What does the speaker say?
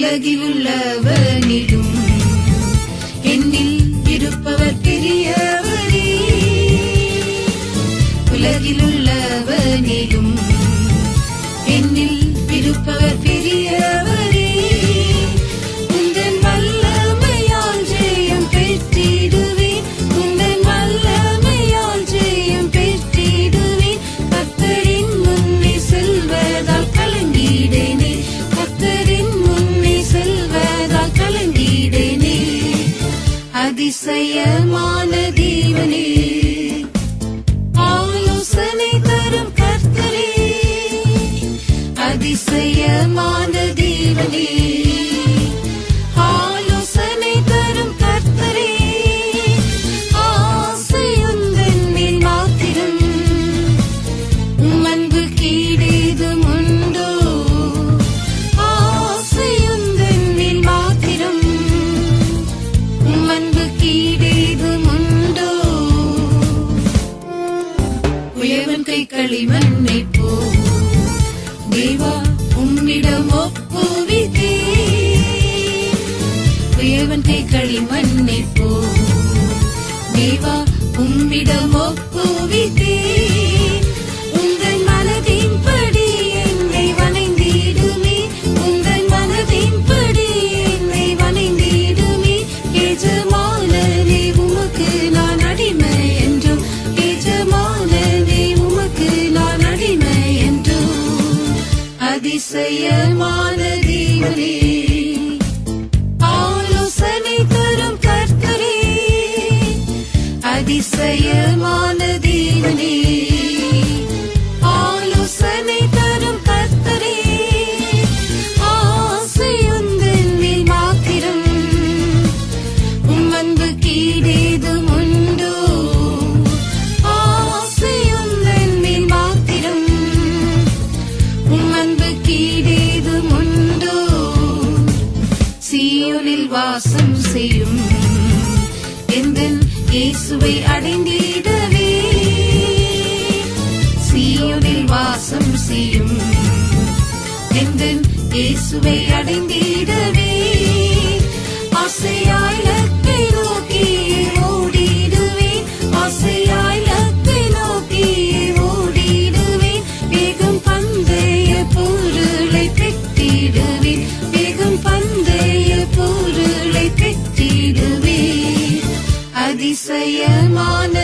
உலகில் உள்ள அவனிலும் அதிசயமான தீவனே. ஆலோசனை தரும் கர்த்தரே. அதிசயமான களிமண்ணை போவோம் தேவா உம்மிடம் ஒப்புவித்தே. தேவன் கை களிமண்ணை போவோம் தேவா உம்மிடம் அதிசயமான தேவனே ஆலோசனை தரும் கர்த்தரே. அதிசயமான இயேசுவை அடைந்திடவே சீயோனில் வாசம் செய்யும். எங்கள் இயேசுவை அடைந்திடவே अतिशय मान